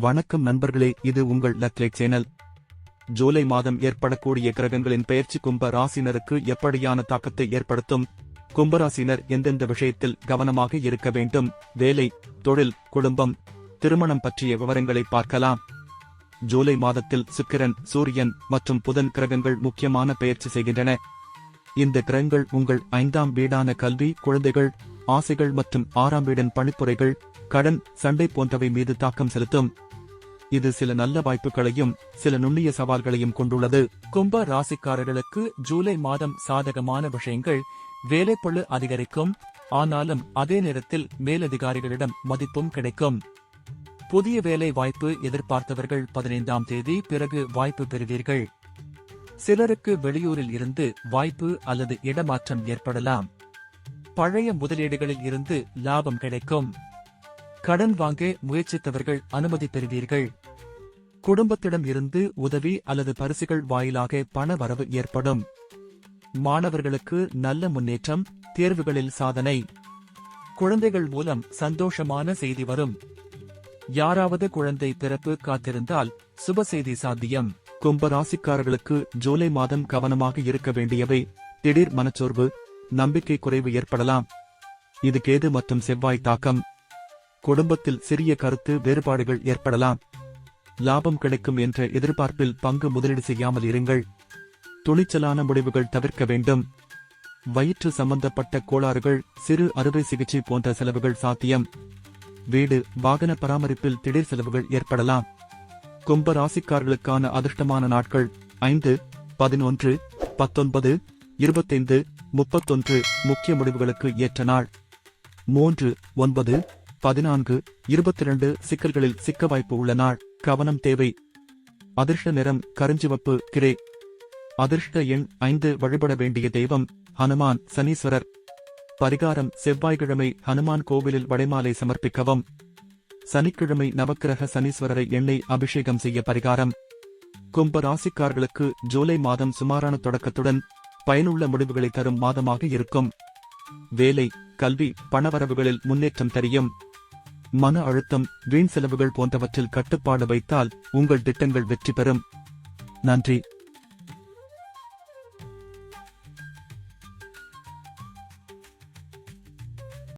வணக்கம் நண்பர்களே இது உங்கள் லக்லேக் சேனல். ஜூலை மாதம் ஏற்படக்கூடிய கிரகங்களின் பெயர்ச்சி கும்ப ராசினருக்கு எப்படியான தாக்கத்தை ஏற்படுத்தும்? கும்பராசினர் எந்தெந்த விஷயத்தில் கவனமாக இருக்க வேண்டும்? வேலை தொழில் குடும்பம் திருமணம் பற்றிய விவரங்களை பார்க்கலாம். ஜூலை மாதத்தில் சுக்கிரன் சூரியன் மற்றும் புதன் கிரகங்கள் முக்கியமான பெயர்ச்சி செய்கின்றன. இந்த கிரகங்கள் உங்கள் ஐந்தாம் வீடான கல்வி குழந்தைகள் ஆசைகள் மற்றும் ஆறாம் வீடன் பணிப்புரைகள் கடன் சண்டை போன்றவை மீது தாக்கம் செலுத்தும். இது சில நல்ல வாய்ப்புகளையும் சில நுண்ணிய சவால்களையும் கொண்டுள்ளது. கும்ப ராசிக்காரர்களுக்கு ஜூலை மாதம் சாதகமான விஷயங்கள் வேலைப்பழு அதிகரிக்கும் ஆனாலும் அதே நேரத்தில் மேலதிகாரிகளிடம் மதிப்பும் கிடைக்கும். புதிய வேலை வாய்ப்பு எதிர்பார்த்தவர்கள் பதினைந்தாம் தேதி பிறகு வாய்ப்பு பெறுவீர்கள். சிலருக்கு வெளியூரில் இருந்து வாய்ப்பு அல்லது இடமாற்றம் ஏற்படலாம். பழைய முதலீடுகளில் இருந்து லாபம் கிடைக்கும். கடன் வாங்க முயற்சித்தவர்கள் அனுமதி பெறுவீர்கள். குடும்பத்திடம் இருந்து உதவி அல்லது பரிசுகள் வாயிலாக பண வரவு ஏற்படும். மாணவர்களுக்கு நல்ல முன்னேற்றம் தேர்வுகளில் சாதனை. குழந்தைகள் மூலம் சந்தோஷமான செய்தி வரும். யாராவது குழந்தை பிறப்பு காத்திருந்தால் சுப செய்தி சாத்தியம். கும்பராசிக்காரர்களுக்கு ஜூலை மாதம் கவனமாக இருக்க வேண்டியவை. திடீர் மனச்சோர்வு நம்பிக்கை குறைவு ஏற்படலாம். இது கேது மற்றும் செவ்வாய் தாக்கம். குடும்பத்தில் சிறிய கருத்து வேறுபாடுகள் ஏற்படலாம். லாபம் கிடைக்கும் என்ற எதிர்பார்ப்பில் பங்கு முதலீடு செய்யாமல் இருங்கள். துணிச்சலான முடிவுகள் தவிர்க்க வேண்டும். வயிற்று சம்பந்தப்பட்ட கோளாறுகள் சிறு அறுவை சிகிச்சை போன்ற செலவுகள் சாத்தியம். வீடு வாகன பராமரிப்பில் திடீர் செலவுகள் ஏற்படலாம். கும்ப ராசிக்காரர்களுக்கான அதிர்ஷ்டமான நாட்கள் ஐந்து பதினொன்று பத்தொன்பது இருபத்தைந்து முப்பத்தொன்று முக்கிய முடிவுகளுக்கு ஏற்ற நாள். மூன்று ஒன்பது பதினான்கு இருபத்தி இரண்டு சிக்கல்களில் சிக்க வாய்ப்பு உள்ள நாள். கவனம் தேவை. அதிர்ஷ்ட நிறம் கருஞ்சிவப்பு கிரே. அதிர்ஷ்ட எண் ஐந்து வழிபட வேண்டிய தெய்வம் ஹனுமான் சனீஸ்வரர். பரிகாரம் செவ்வாய்க்கிழமை ஹனுமான் கோவிலில் வடைமாலை சமர்ப்பிக்கவும். சனிக்கிழமை நவக்கிரக சனீஸ்வரரை எண்ணெய் அபிஷேகம் செய்ய பரிகாரம். கும்ப ராசிக்காரர்களுக்கு ஜூலை மாதம் சுமாரான தொடக்கத்துடன் பயனுள்ள முடிவுகளை தரும் மாதமாக இருக்கும். வேலை கல்வி பணவரவுகளில் முன்னேற்றம் தெரியும். மன அழுத்தம் வீண் செலவுகள் போன்றவற்றில் கட்டுப்பாடு வைத்தால் உங்கள் திட்டங்கள் வெற்றி பெறும். நன்றி.